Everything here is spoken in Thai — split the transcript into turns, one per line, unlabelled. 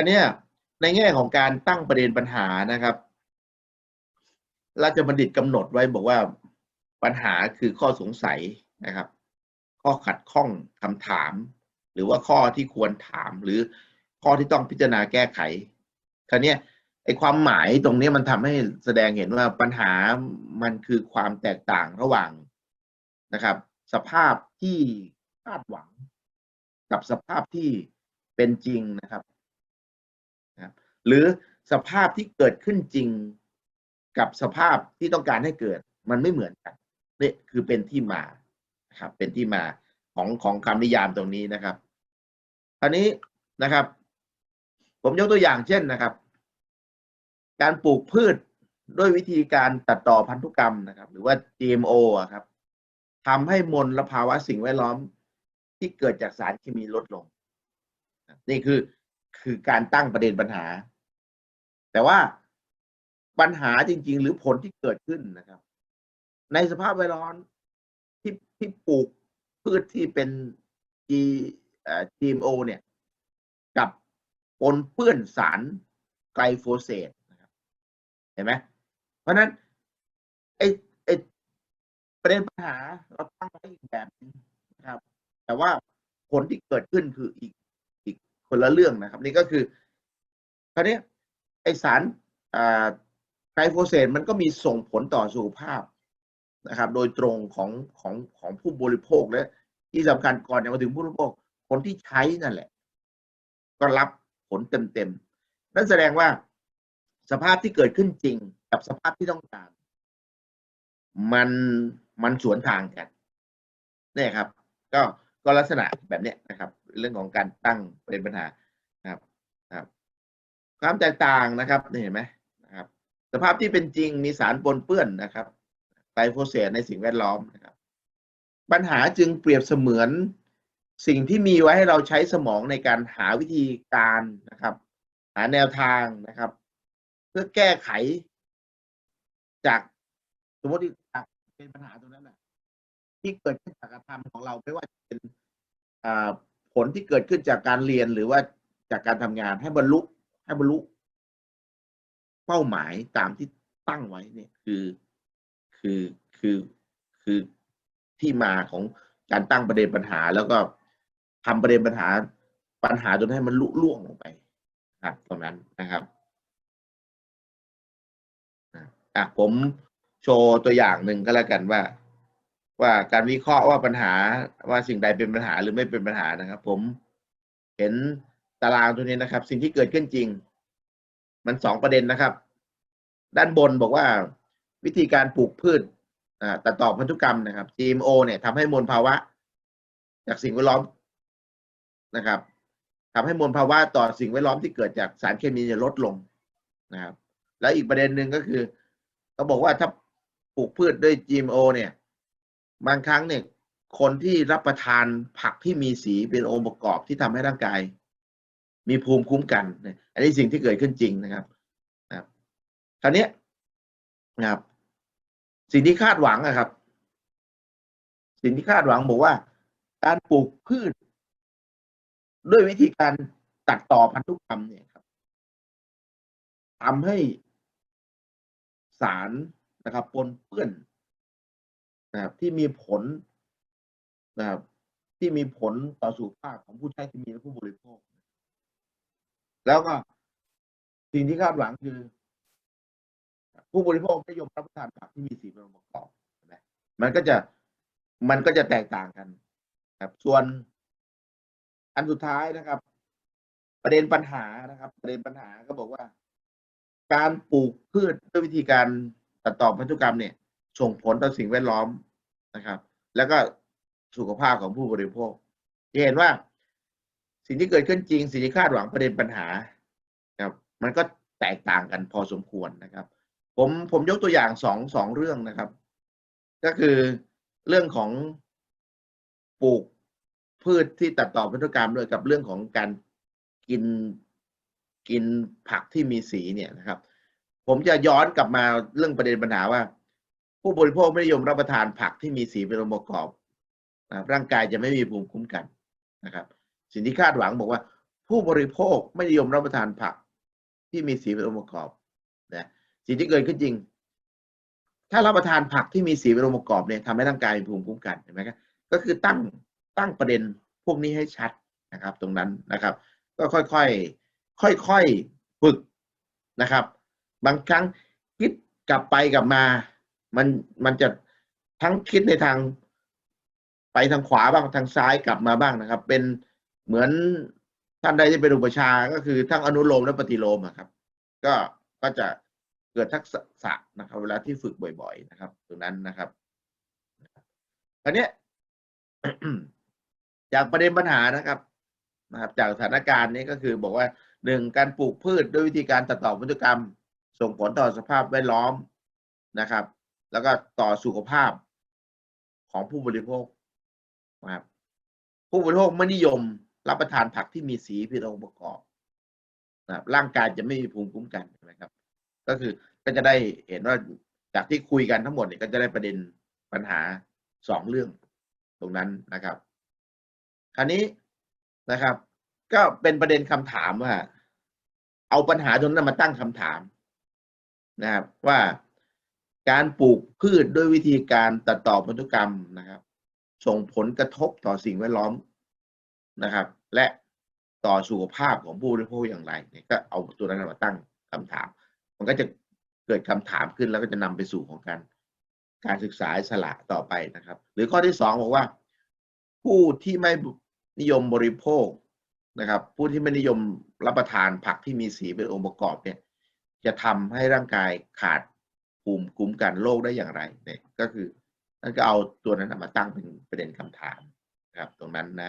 ทีนี้ในแง่ของการตั้งประเด็นปัญหานะครับ ราชบัณฑิตกำหนดไว้บอกว่าปัญหาคือข้อสงสัยนะครับ ข้อขัดข้องคำถาม หรือว่าข้อที่ควรถาม หรือข้อที่ต้องพิจารณาแก้ไขคราวนี้ไอ้ความหมายตรงนี้มันทำให้แสดงเห็นว่าปัญหามันคือความแตกต่างระหว่างนะครับ สภาพที่คาดหวัง กับสภาพที่เป็นจริงนะครับ หรือสภาพที่เกิดขึ้นจริงกับสภาพที่ต้องการให้เกิด มันไม่เหมือนกันนี่คือเป็นที่มาครับเป็นที่มาของของคำนิยามตรงนี้นะครับอันนี้นะครับ ผมยกตัวอย่างเช่นนะครับ การปลูกพืชด้วยวิธีการตัดต่อพันธุกรรมนะครับ หรือว่า GMO อะครับทำให้มลภาวะสิ่งแวดล้อมที่เกิดจากสารเคมีลดลง นี่คือคือการตั้งประเด็นปัญหา แต่ว่าปัญหาจริง ๆ หรือผลที่เกิดขึ้นนะครับ ในสภาพแวดล้อมที่ที่ปลูกพืชที่เป็น G อ GMO เนี่ย กับปนเปื้อนสารไกลโฟเสตนะครับเห็นไหมเพราะนั้นไอ้ไอ้ประเด็นปัญหาเราตั้งไว้อีกแบบนึงนะครับ แต่ว่าผลที่เกิดขึ้นคืออีกอีกคนละเรื่องนะครับ นี่ก็คือคราวนี้ ไอสารไกลโฟเสตมันก็มีส่งผลต่อสุขภาพนะครับ โดยตรงของของของผู้บริโภคและที่สำคัญก่อนจะมาถึงผู้บริโภคคนที่ใช้นั่นแหละ ก็รับผลเต็มๆนั่นแสดงว่าสภาพที่เกิดขึ้นจริงกับสภาพที่ต้องการ มันมันสวนทางกันนี่ครับ ก็ก็ลักษณะแบบนี้นะครับ เรื่องของการตั้งเด็นปัญหานะครับนะครับ ความแตกต่างนะครับเห็นไหมนะครับ สภาพที่เป็นจริงมีสารปนเปื้อนนะครับไกลโฟเสตในสิ่งแวดล้อมนะครับ ปัญหาจึงเปรียบเสมือนสิ่งที่มีไว้ให้เราใช้สมองในการหาวิธีการนะครับ หาแนวทางนะครับ เพื่อแก้ไข จากสมมติจากเป็นปัญหาตรงนั้นนะที่เกิดขึ้นจากการทำของเราไม่ว่าจะเป็นผลที่เกิดขึ้นจากการเรียนหรือว่าจากการทำงานให้บรรลุ ให้บรรลุเป้าหมายตามที่ตั้งไว้เนี่ยคือคือคือคือที่มาของการตั้งประเด็นปัญหา แล้วก็ทำประเด็นปัญหาปัญหาจนให้มันลุล่วงลงไปครับตรงนั้นนะครับอะผมโชว์ตัวอย่างหนึ่งก็แล้วกันว่า ว่าการวิเคราะห์ว่าปัญหาว่าสิ่งใดเป็นปัญหาหรือไม่เป็นปัญหานะครับ ผมเห็น ตารางตัวนี้นะครับ สิ่งที่เกิดขึ้นจริง มันสองประเด็นนะครับ ด้านบนบอกว่าวิธีการปลูกพืชตัดต่อพันธุกรรมนะครับ GMO เนี่ยทำให้มวลภาวะ จากสิ่งแวดล้อมนะครับทำให้มวลภาวะต่อสิ่งแวดล้อมที่เกิดจากสารเคมีเนี่ยลดลงนะครับ แล้วอีกประเด็นหนึ่งก็คือเขาบอกว่าถ้าปลูกพืชด้วย GMO เนี่ย บางครั้งเนี่ยคนที่รับประทานผักที่มีสีเป็นองค์ประกอบที่ทำให้ร่างกาย มีภูมิคุ้มกันนี่ยอันนี้สิ่งที่เกิดขึ้นจริงนะครับนะครับคราวนี้นะครับ สิ่งที่คาดหวังนะครับ สิ่งที่คาดหวังบอกว่า การปลูกพืช ด้วยวิธีการตัดต่อพันธุกรรมเนี่ยครับทำให้สารนะครับปนเปื้อนนะครับที่มีผลนะครับที่มีผลต่อสุขภาพของผู้ใช้เคมีและผู้บริโภค แล้วก็สิ่งที่คาดหวังคือ ผู้บริโภคนิยมรับประทานผักที่มีสีเป็นองค์ประกอบนไหมมันก็จะมันก็จะแตกต่างกันครับส่วนอันสุดท้ายนะครับ ประเด็นปัญหานะครับ ประเด็นปัญหาก็บอกว่า การปลูกพืชด้วยวิธีการตัดต่อพันธุกรรมเนี่ย ส่งผลต่อสิ่งแวดล้อมนะครับ แล้วก็สุขภาพของผู้บริโภคเห็นว่า สิ่งที่เกิดขึ้นจริง สิ่งที่คาดหวังประเด็นปัญหาครับ มันก็แตกต่างกันพอสมควรนะครับ ผมผมยกตัวอย่างสองสองเรื่องนะครับ ก็คือเรื่องของปลูกพืชที่ตัดต่อพันธุกรรมด้วยกับเรื่องของการกินกินผักที่มีสีเนี่ยนะครับ ผมจะย้อนกลับมาเรื่องประเด็นปัญหาว่า ผู้บริโภคไม่นิยมรับประทานผักที่มีสีเป็นองค์ประกอบนะครับร่างกายจะไม่มีภูมิคุ้มกันนะครับ สิ่งที่คาดหวังบอกว่า ผู้บริโภคไม่นิยมรับประทานผัก ที่มีสีเป็นองค์ประกอบนะสิ่งที่เกิดขึ้นจริง ถ้ารับประทานผักที่มีสีเป็นองค์ประกอบเนี่ยทำให้ร่างกายมีภูมิคุ้มกันเห็นไหมครับก็คือตั้งตั้งประเด็นพวกนี้ให้ชัดนะครับ ตรงนั้นนะครับ ก็ค่อยๆค่อยๆฝึกนะครับ บางครั้งคิดกลับไปกลับมา มันมันจะทั้งคิดในทางไปทางขวาบ้างทางซ้ายกลับมาบ้างนะครับ เป็น เหมือนท่านใดที่เป็นอุปชาก็คือทั้งอนุโลมและปฏิโลมครับ ก็ก็จะเกิดทักษะนะครับ เวลาที่ฝึกบ่อย ๆ นะครับ ตรงนั้นนะครับคราวนี้จากประเด็นปัญหานะครับนะครับ จากสถานการณ์นี้ก็คือบอกว่าหนึ่งการปลูกพืชด้วยวิธีการตัดต่อพันธุกรรม ส่งผลต่อสภาพแวดล้อมนะครับ แล้วก็ต่อสุขภาพของผู้บริโภคนะครับผู้บริโภคไม่นิยม รับประทานผักที่มีสีผิดองค์ประกอบนะครับร่างกายจะไม่มีภูมิคุ้มกันนะครับ ก็คือก็จะได้เห็นว่าจากที่คุยกันทั้งหมดเนี่ยก็จะได้ประเด็นปัญหาสองเรื่องตรงนั้นนะครับ คราวนี้นะครับ ก็เป็นประเด็นคำถามว่า เอาปัญหาตรงนั้นมาตั้งคำถามนะครับ ว่าการปลูกพืชด้วยวิธีการตัดต่อพันธุกรรมนะครับ ส่งผลกระทบต่อสิ่งแวดล้อมนะครับ และต่อสุขภาพของผู้บริโภคอย่างไรเนี่ยก็เอาตัวนั้นมาตั้งคำถาม มันก็จะเกิดคำถามขึ้นแล้วก็จะนำไปสู่ของการการศึกษาสละต่อไปนะครับ หรือข้อที่สองบอกว่า ผู้ที่ไม่นิยมบริโภคนะครับ ผู้ที่ไม่นิยมรับประทานผักที่มีสีเป็นองค์ประกอบเนี่ย จะทำให้ร่างกายขาดภูมิคุ้มกันโรคได้อย่างไรเนี่ยก็คือนั่นก็เอาตัวนั้นนะมาตั้งเป็นประเด็นคำถามครับตรงนั้นนะ